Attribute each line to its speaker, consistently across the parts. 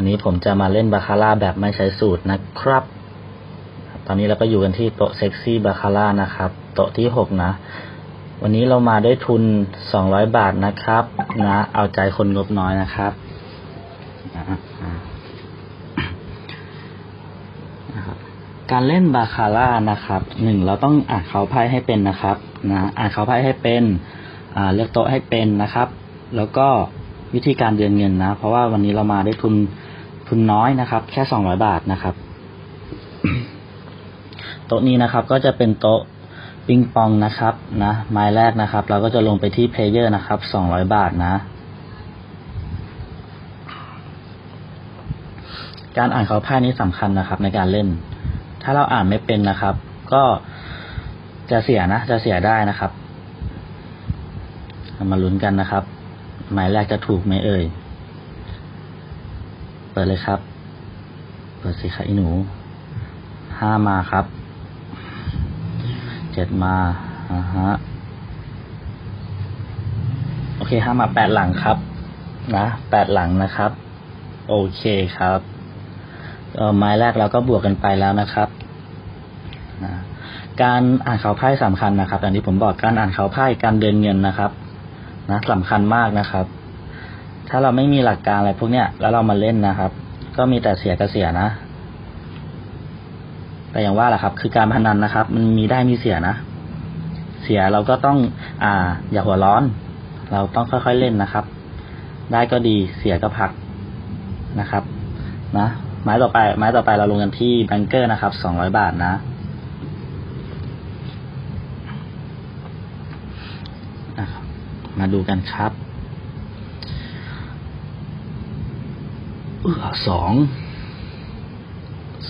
Speaker 1: วันนี้ผมจะมาเล่นบาคาร่าแบบไม่ใช้สูตรนะครับ ตอนนี้เราก็อยู่กันที่โต๊ะเซ็กซี่บาคาร่านะครับ โต๊ะที่หกนะ วันนี้เรามาด้วยทุนสองร้อยบาทนะครับ นะ เอาใจคนงบน้อยนะครับอะอะนะครับการเล่นบาคาร่านะครับหนึ่งเราต้องอ่านเขาไพ่ให้เป็นนะครับ นะ อ่านเขาไพ่ให้เป็น อ่า เลือกโต๊ะให้เป็นนะครับ แล้วก็ วิธีการเดือนเงินนะ เพราะว่าวันนี้เรามาได้ทุนทุนน้อยนะครับ แค่สองร้อยบาทนะครับ โต๊ะนี้นะครับก็จะเป็นโต๊ะปิงปองนะครับนะไม้แรกนะครับ เราก็จะลงไปที่เพลเยอร์นะครับสองร้อยบาทนะ การอ่านเขาไพ่นี้สำคัญนะครับ ในการเล่น ถ้าเราอ่านไม่เป็นนะครับ ก็จะเสียนะ จะเสียได้นะครับ มาลุ้นกันนะครับ หมายแรกจะถูกไหมเอ่ย เปิดเลยครับ เปิดสิคะอีหนู ห้ามาครับ เจ็ดมาอ่าฮะ โอเคห้ามาแปดหลังครับ นะแปดหลังนะครับ โอเคครับเออไม้แรกเราก็บวกกันไปแล้วนะครับนะการอ่านเขาไพ่สำคัญนะครับอย่างที่ผมบอกการอ่านเขาไพ่การเดินเงินนะครับ นะสำคัญมากนะครับ ถ้าเราไม่มีหลักการอะไรพวกเนี้ยแล้วเรามาเล่นนะครับ ก็มีแต่เสียกับเสียนะ แต่อย่างว่าแหละครับ คือการพนันนะครับ มันมีได้มีเสียนะ เสียเราก็ต้อง อ่า อย่าหัวร้อน เราต้องค่อยๆเล่นนะครับ ได้ก็ดีเสียก็พักนะครับ นะไม้ต่อไปไม้ต่อไปเราลงกันที่แบงเกอร์นะครับสองร้อยบาทนะนะครับ มาดูกันครับเออสอง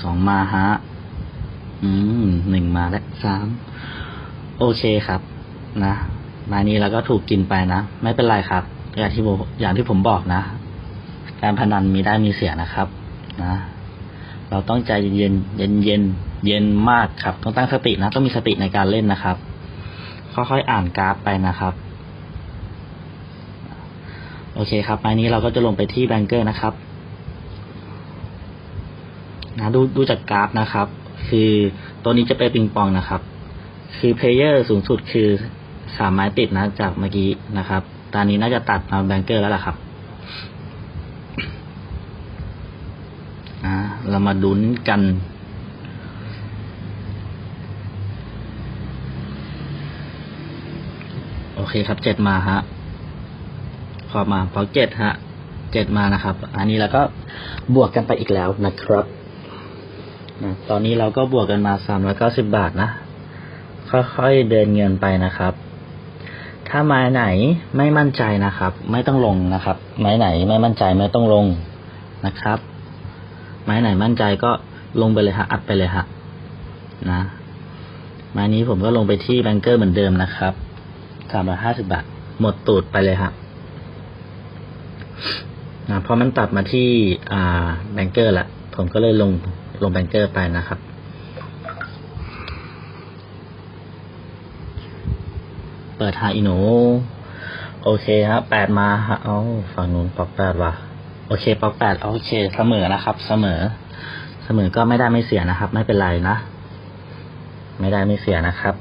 Speaker 1: สองมาฮะ อืมหนึ่งมาและสามโอเคครับ นะมานี้เราก็ถูกกินไปนะ ไม่เป็นไรครับ อย่างที่ผมอย่างที่ผมบอกนะ การพนันมีได้มีเสียนะครับ นะ เราต้องใจเย็นเย็นเย็นเย็นมากครับ ต้องตั้งสตินะ ต้องมีสติในการเล่นนะครับ ค่อยๆอ่านกราฟไปนะครับ โอเคครับไม้นี้เราก็จะลงไปที่แบงเกอร์นะครับนะดูดูจากกราฟนะครับ คือตัวนี้จะเป็นปิงปองนะครับ คือเพลเยอร์สูงสุดคือสามไม้ติดนะจากเมื่อกี้นะครับ ตอนนี้น่าจะตัดมาแบงเกอร์แล้วล่ะครับอ่าเรามาดุนกันโอเคครับเจ็ดมาฮะ พอมาพอเจ็ดฮะเจ็ดมานะครับ อันนี้เราก็บวกกันไปอีกแล้วนะครับนะตอนนี้เราก็บวกกันมาสามร้อยเก้าสิบบาทนะ ค่อยๆเดินเงินไปนะครับ ถ้าไม้ไหนไม่มั่นใจนะครับ ไม่ต้องลงนะครับ ไม้ไหนไม่มั่นใจไม่ต้องลงนะครับ ไม้ไหนมั่นใจก็ลงไปเลยฮะ อัดไปเลยฮะนะไม้นี้ผมก็ลงไปที่แบงเกอร์เหมือนเดิมนะครับสามร้อยห้าสิบาท หมดตูดไปเลยฮะ นะเพราะมันตัดมาที่อ่าแบงเกอร์ละผมก็เลยลงลงแบงเกอร์ไปนะครับ เปิดหาอีหนูโอเคครับแปดมาฮะเอาฝั่งนู้นปอกแปดว่ะโอเคปอกแปดโอเค เสมอนะครับ เสมอ เสมอก็ไม่ได้ไม่เสียนะครับ ไม่เป็นไรนะ ไม่ได้ไม่เสียนะครับ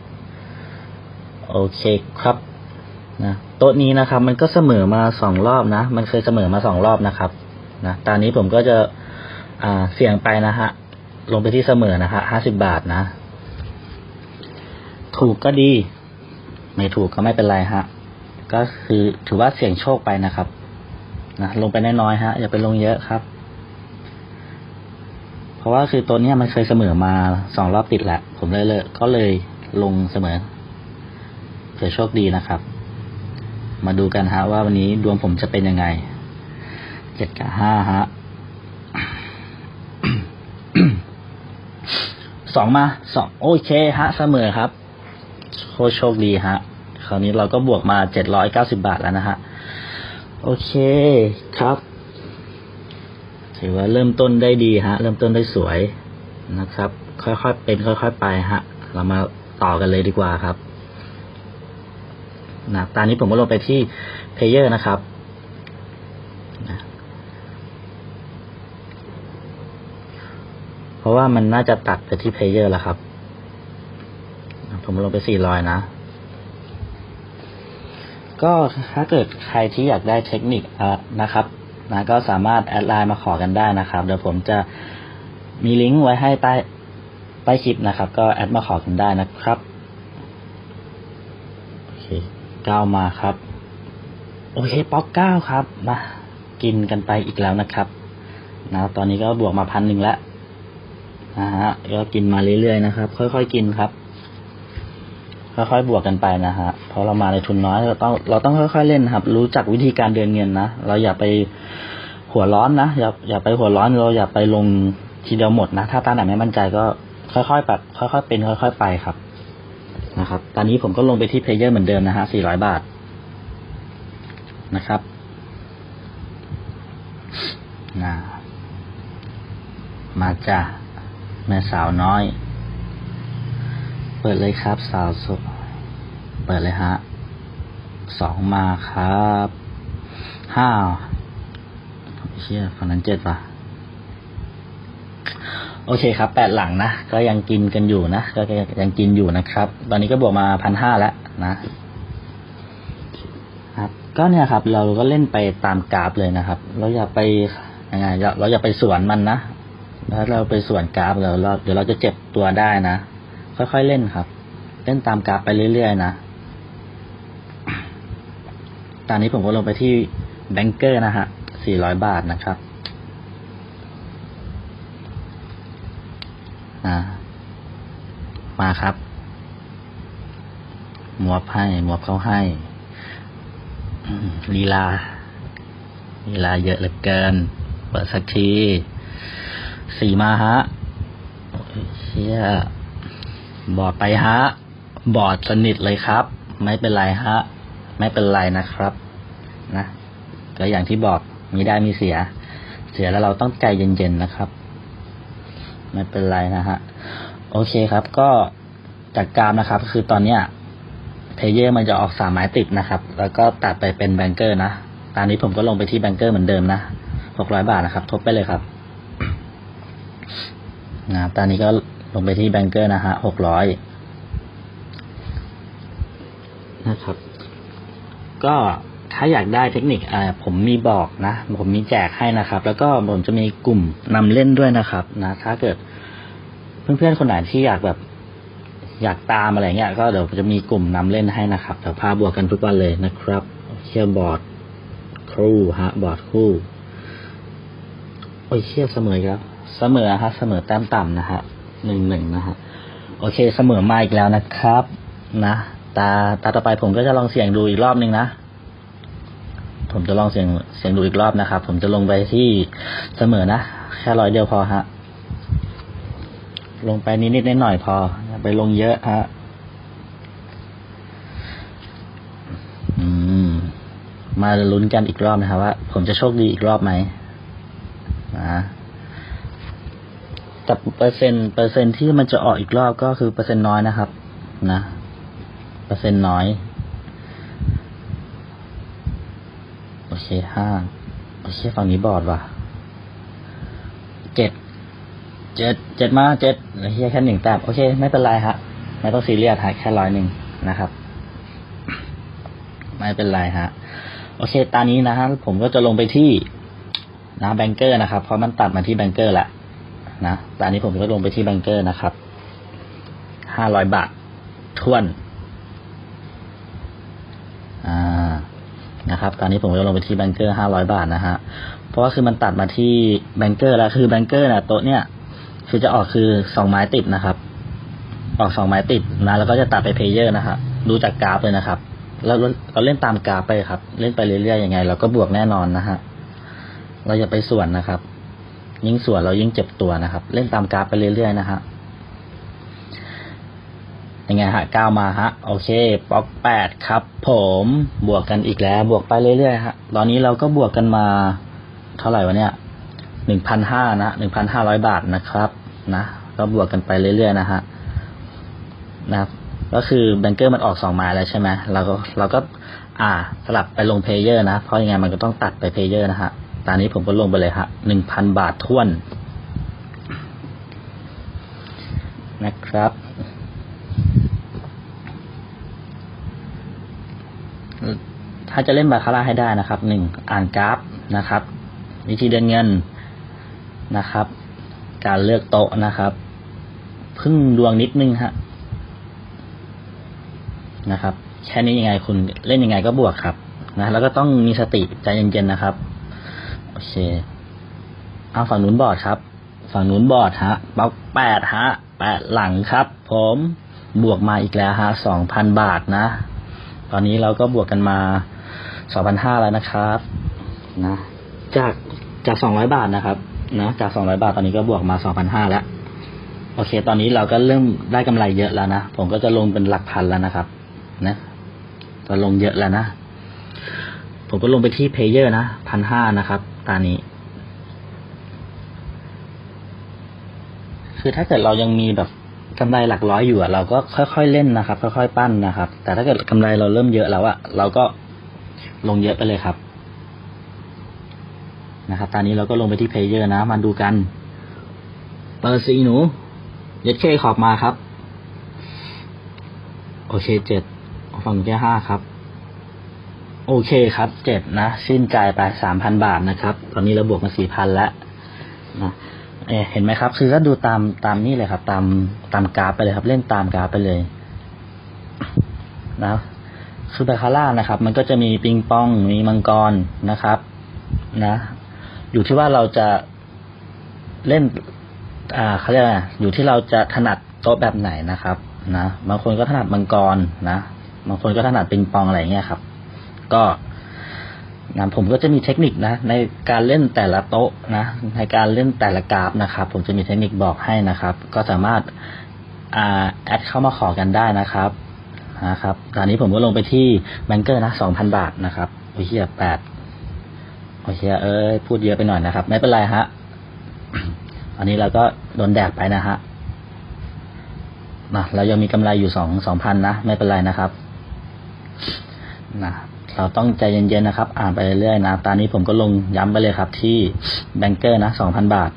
Speaker 1: โอเคครับนะ โต๊ะนี้นะครับ มันก็เสมอมาสองรอบนะ มันเคยเสมอมาสองรอบนะครับนะตอนนี้ผมก็จะอ่าเสี่ยงไปนะฮะลงไปที่เสมอนะฮะห้าสิบบาทนะ ถูกก็ดี ไม่ถูกก็ไม่เป็นไรฮะก็คือถือว่าเสี่ยงโชคไปนะครับนะลงไปน้อยๆฮะอย่าไปลงเยอะครับ เพราะว่าคือตัวนี้มันเคยเสมอมาสองรอบติดแหละผมเลยเลยก็เลยลงเสมอเผื่อโชคดีนะครับ มาดูกันฮะว่าวันนี้ดวงผมจะเป็นยังไงเจ็ดกับห้าฮะสองมาสองโอเคฮะเสมอครับโคโชคดีฮะคราวนี้เราก็บวกมาเจ็ดร้อยเก้าสิบาทแล้วนะฮะโอเคครับถือว่าเริ่มต้นได้ดีฮะ เริ่มต้นได้สวยนะครับ ค่อยๆเป็น ค่อย ๆ ไปฮะ เรามาต่อกันเลยดีกว่าครับ นะตอนนี้ผมก็ลงไปที่เพลเยอร์นะครับนะราะว่ามันน่าจะตัดไปที่เพลเยอร์แล้วครับ ผมลงไปสี่ร้อยนะ ก็ถ้าเกิดใครที่อยากได้เทคนิคนะครับนะก็สามารถแอดไลน์มาขอกันได้นะครับ เดี๋ยวผมจะมีลิงก์ไว้ให้ใต้ใต้คลิปนะครับ ก็แอดมาขอกันได้นะครับ เก้ามาครับ โอเคป๊อกเก้าครับ มา กินกันไปอีกแล้วนะครับนะตอนนี้ก็บวกมาพันหนึ่งแล้วนะฮะก็กินมาเรื่อยๆนะครับ ค่อยๆกินครับ ค่อยๆบวกกันไปนะฮะเพราะเรามาในทุนน้อยเราต้องเราต้องค่อยๆเล่นครับ รู้จักวิธีการเดินเงินนะเราอย่าไปหัวร้อนนะอย่าอย่าไปหัวร้อนเราอย่าไปลงทีเดียวหมดนะ ถ้าตาไหนไม่มั่นใจก็ค่อยๆแบบค่อย ๆ เป็น ค่อย ๆ ไปครับ นะครับ ตอนนี้ผมก็ลงไปที่เพลเยอร์เหมือนเดิมนะฮะ 400 บาทนะครับนะมาจ้ะแม่สาวน้อย เปิดเลยครับ สาวสุดเปิดเลยฮะ สองมาครับ ห้าเชี่ยฝั่งนั้นเจ็ดป่ะ โอเคครับแปดหลังนะ ก็ยังกินกันอยู่นะ ก็ยังกินอยู่นะครับ ตอนนี้ก็บวกมาพันห้าแล้วนะครับ ก็เนี่ยครับ เราก็เล่นไปตามกราฟเลยนะครับ เราอย่าไปยังไงเราเราอย่าไปสวนมันนะถ้าเราไปสวนกราฟเราเราเดี๋ยวเราจะเจ็บตัวได้นะ ค่อยๆเล่นครับ เล่นตามกราฟไปเรื่อยๆนะ ตอนนี้ผมก็ลงไปที่แบงเกอร์นะฮะ400บาทนะครับ อ่า มาครับ หมวบให้ หมวบเขาให้ลีลาลีลาเยอะเหลือเกิน เปิดสักที สี่มาฮะเชี่ยบอดไปฮะ บอดสนิทเลยครับ ไม่เป็นไรฮะ ไม่เป็นไรนะครับ นะก็อย่างที่บอกมีได้มีเสีย เสียแล้วเราต้องใจเย็นๆนะครับ ไม่เป็นไรนะฮะ โอเคครับ ก็จากกรามนะครับ คือตอนเนี้ยเพเยอร์มันจะออกสามไม้ติดนะครับ แล้วก็ตัดไปเป็นแบงเกอร์นะ ตอนนี้ผมก็ลงไปที่แบงเกอร์เหมือนเดิมนะหกร้อยบาทนะครับ ทบไปเลยครับนะตอนนี้ก็ลงไปที่แบงเกอร์นะฮะหกร้อยนะครับ ก็ถ้าอยากได้เทคนิคอ่าผมมีบอกนะ ผมมีแจกให้นะครับ แล้วก็ผมจะมีกลุ่มนำเล่นด้วยนะครับนะ ถ้าเกิด เพื่อนๆคนไหนที่อยากแบบ อยากตามอะไรเงี้ย ก็เดี๋ยวจะมีกลุ่มนำเล่นให้นะครับเดี๋ยวพาบวกกันทุกวันเลยนะครับเชียร์บอร์ดครูฮะ บอร์ดคู่โอ้ยเชียร์เสมออีกแล้วเสมอฮะเสมอแต้มต่ำนะฮะหนึ่งหนึ่งนะฮะโอเคเสมอมาอีกแล้วนะครับ นะตาตาต่อไปผมก็จะลองเสี่ยงดูอีกรอบหนึ่งนะผมจะลองเสี่ยงเสี่ยงดูอีกรอบนะครับ ผมจะลงไปที่เสมอนะ แค่ร้อยเดียวพอฮะ ลงไปนิดๆหน่อยพออย่าไปลงเยอะฮะอืมมาลุ้นกันอีกรอบนะครับว่า ผมจะโชคดีอีกรอบไหมนะแต่เปอร์เซ็นต์เปอร์เซ็นต์ที่มันจะออกอีกรอบก็คือเปอร์เซ็นต์น้อยนะครับ นะเปอร์เซ็นต์น้อย โอเคห้าโอเคฝั่งนี้บอดว่ะเจ็ด เจ็ดเจ็ดมาเจ็ดเฮียแค่หนึ่งแต้มโอเค ไม่เป็นไรฮะไม่ต้องซีเรียสฮะแค่ร้อยหนึ่งนะครับ ไม่เป็นไรฮะ โอเค ตอนนี้นะฮะผมก็จะลงไปที่นะแบงเกอร์นะครับ เพราะมันตัดมาที่แบงเกอร์แหละนะตอนนี้ผมก็ลงไปที่แบงเกอร์นะครับห้าร้อยบาททวน อ่านะครับ ตอนนี้ผมก็ลงไปที่แบงเกอร์ห้าร้อยบาทนะฮะ เพราะว่าคือมันตัดมาที่แบงเกอร์แล้วคือแบงเกอร์น่ะโต๊ะเนี่ย คือจะออกคือสองไม้ติดนะครับ ออกสองไม้ติดนะแล้วก็จะตัดไปเพลเยอร์นะครับดูจากกราฟเลยนะครับแล้วเราเล่นตามกราฟไปครับ เล่นไปเรื่อยๆยังไง เราก็บวกแน่นอนนะฮะเราอย่าไปส่วนนะครับ ยิ่งส่วนเรายิ่งเจ็บตัวนะครับ เล่นตามกราฟไปเรื่อยๆนะฮะยังไงฮะก้าวมาฮะโอเคป๊อกแปดครับ ผมบวกกันอีกแล้ว บวกไปเรื่อยๆฮะตอนนี้เราก็บวกกันมา เท่าไหร่วะเนี่ย หนึ่งพันห้านะหนึ่งพันห้าร้อยบาทนะครับนะก็บวกกันไปเรื่อยๆนะฮะนะครับ ก็คือแบงเกอร์มันออกสองไม้แล้วใช่ไหมเราก็เราก็ อ่าสลับไปลงเพลเยอร์นะเพราะยังไงมันก็ต้องตัดไปเพลเยอร์นะฮะตอนนี้ผมก็ลงไปเลยฮะหนึ่งพันบาทท้วนนะครับ ถ้าจะเล่นบาคาร่าให้ได้นะครับหนึ่งอ่านกราฟนะครับ วิธีเดินเงิน นะครับ การเลือกโต๊ะนะครับ พึ่งดวงนิดนึงฮะนะครับ แค่นี้ยังไงคุณเล่นยังไงก็บวกครับ นะ แล้วก็ต้องมีสติใจเย็นๆนะครับ โอเค เอาฝั่งนู้นบอร์ดครับ ฝั่งนู้นบอร์ดฮะบล็อกแปดฮะแปดหลังครับ ผมบวกมาอีกแล้วฮะสองพันบาทนะ ตอนนี้เราก็บวกกันมาสองพันห้าแล้วนะครับ นะ จากจากสองร้อยบาทนะครับ นะจากสองร้อยบาทตอนนี้ก็บวกมาสองพันห้าแล้ว โอเค ตอนนี้เราก็เริ่มได้กำไรเยอะแล้วนะ ผมก็จะลงเป็นหลักพันแล้วนะครับ นะจะลงเยอะแล้วนะ ผมก็ลงไปที่เพเยอร์นะพันห้านะครับตอนนี้ คือถ้าเกิดเรายังมีแบบกำไรหลักร้อยอยู่อะเราก็ค่อยๆเล่นนะครับ ค่อยๆปั้นนะครับ แต่ถ้าเกิดกำไรเราเริ่มเยอะแล้วอะเราก็ลงเยอะไปเลยครับ นะครับตอนนี้เราก็ลงไปที่เพเยอร์นะมาดูกัน เปิดสีหนูเย็ดเคขอบมาครับ โอเคเจ็ดฝั่งแค่ห้าครับ โอเคครับเจ็ดนะชื่นใจไปสามพันบาทนะครับ ตอนนี้เราบวกมาสี่พันแล้วนะเอ่อเห็นไหมครับ คือก็ดูตามตามนี่เลยครับ ตามตามกราฟไปเลยครับ เล่นตามกราฟไปเลยนะคือบาคาร่านะครับ มันก็จะมีปิงปองมีมังกรนะครับ นะ อยู่ที่ว่าเราจะเล่น อ่าเขาเรียกอะไรอยู่ที่เราจะถนัดโต๊ะแบบไหนนะครับ นะบางคนก็ถนัดมังกรนะบางคนก็ถนัดปิงปองอะไรเงี้ยครับ ก็นะผมก็จะมีเทคนิคนะ ในการเล่นแต่ละโต๊ะนะ ในการเล่นแต่ละกราฟนะครับ ผมจะมีเทคนิคบอกให้นะครับ ก็สามารถอ่าแอดเข้ามาขอกันได้นะครับนะครับตอนนี้ผมก็ลงไปที่แบงเกอร์นะสองพันบาทนะครับโอเฮียแปด โอเฮียเอ้ยพูดเยอะไปหน่อยนะครับ ไม่เป็นไรฮะ อันนี้เราก็โดนแดดไปนะฮะนะเรายังมีกำไรอยู่สองสองพันนะ ไม่เป็นไรนะครับนะเราต้องใจเย็นๆนะครับ อ่านไปเรื่อยๆนะ ตอนนี้ผมก็ลงย้ำไปเลยครับ ที่แบงเกอร์นะสองพันบาท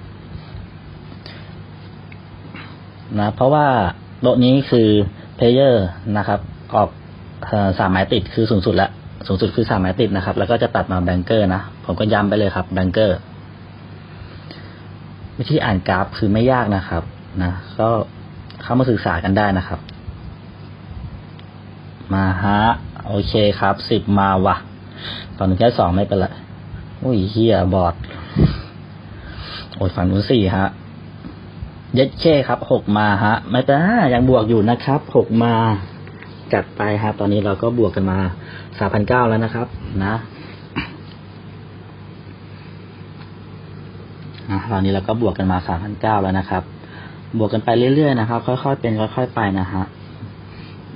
Speaker 1: นะเพราะว่าโต๊ะนี้คือเพลเยอร์นะครับ ออกสามหมายติดคือสูงสุดละ สูงสุดคือสามหมายติดนะครับ แล้วก็จะตัดมาแบงเกอร์นะ ผมก็ย้ำไปเลยครับแบงเกอร์วิธีอ่านกราฟคือไม่ยากนะครับนะก็เข้ามาศึกษากันได้นะครับ มาฮะโอเคครับสิบมาว่ะตอนนี้แค่สองไม่เป็นไรอุ้ยเฮียบอดโอ้ยฝั่งนู้นสี่ฮะเย็ดเคครับหกมาฮะ ไม่เป็นไรยังบวกอยู่นะครับหกมา จัดไปครับ ตอนนี้เราก็บวกกันมาสามพันเก้าแล้วนะครับ นะตอนนี้เราก็บวกกันมาสามพันเก้าแล้วนะครับ บวกกันไปเรื่อยๆนะครับ ค่อยๆเป็นค่อย ๆ ไปนะฮะ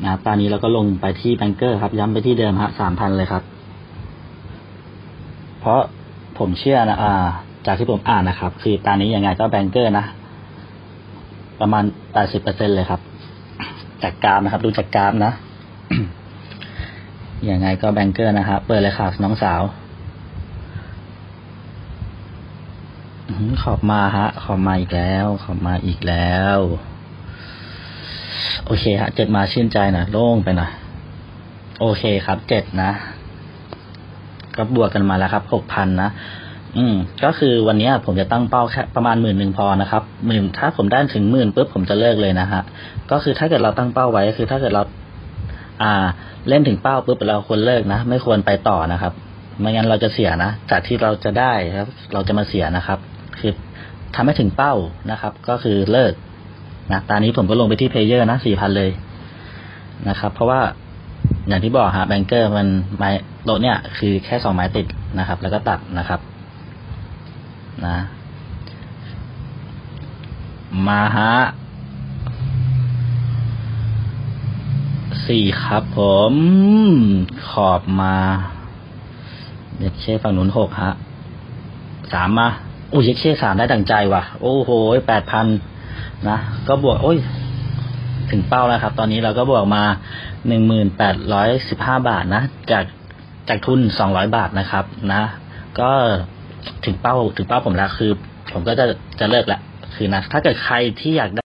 Speaker 1: นะตอนนี้เราก็ลงไปที่แบงเกอร์ครับ ย้ำไปที่เดิมฮะสามพันเลยครับ เพราะผมเชื่อนะอ่า จากที่ผมอ่านนะครับ คือตอนนี้ยังไงก็แบงเกอร์นะประมาณแปดสิบเปอร์เซ็นเลยครับ จากกรามนะครับ ดูจากกรามนะ ยังไงก็แบงเกอร์นะครับ เปิดเลยค่ะน้องสาว ขอบมาฮะ ขอบมาอีกแล้ว ขอบมาอีกแล้ว โอเคฮะ เจ็ดมาชื่นใจหนะโล่งไปหน่อย โอเคครับ เจ็ดนะ ก็บวกกันมาแล้วครับหกพันนะอืมก็คือวันนี้ผมจะตั้งเป้าแค่ประมาณหมื่นหนึ่งพอนะครับหมื่นถ้าผมได้ถึงหมื่นปุ๊บผมจะเลิกเลยนะฮะก็คือถ้าเกิดเราตั้งเป้าไว้ก็คือ ถ้าเกิดเรา อ่า เล่นถึงเป้าปุ๊บเราควรเลิกนะ ไม่ควรไปต่อนะครับ ไม่งั้นเราจะเสียนะ จากที่เราจะได้ครับ เราจะมาเสียนะครับ คือทำให้ถึงเป้านะครับ ก็คือเลิกนะ ตอนนี้ผมก็ลงไปที่เพลเยอร์นะสี่พันเลยนะครับ เพราะว่าอย่างที่บอกฮะแบงเกอร์มันไม้โตเนี่ย คือแค่สองไม้ติดนะครับ แล้วก็ตัดนะครับ นะ มาฮะ สี่ครับ ผม ขอบมา เด็กเช่ฝั่งหนู้นหกฮะสามมาโอ้ยเช็คเช่สามได้ดังใจว่ะ โอ้โหแปดพันนะก็บวก โอ้ย ถึงเป้าแล้วครับ ตอนนี้เราก็บวกมาหนึ่งหมื่นแปดร้อยสิบห้าบาทนะ จากจากทุนสองร้อยบาทนะครับ นะ ก็ถึงเป้าถึงเป้าผมแล้วคือ ผมก็จะจะเลิกละคือนะ ถ้าเกิดใครที่อยากได้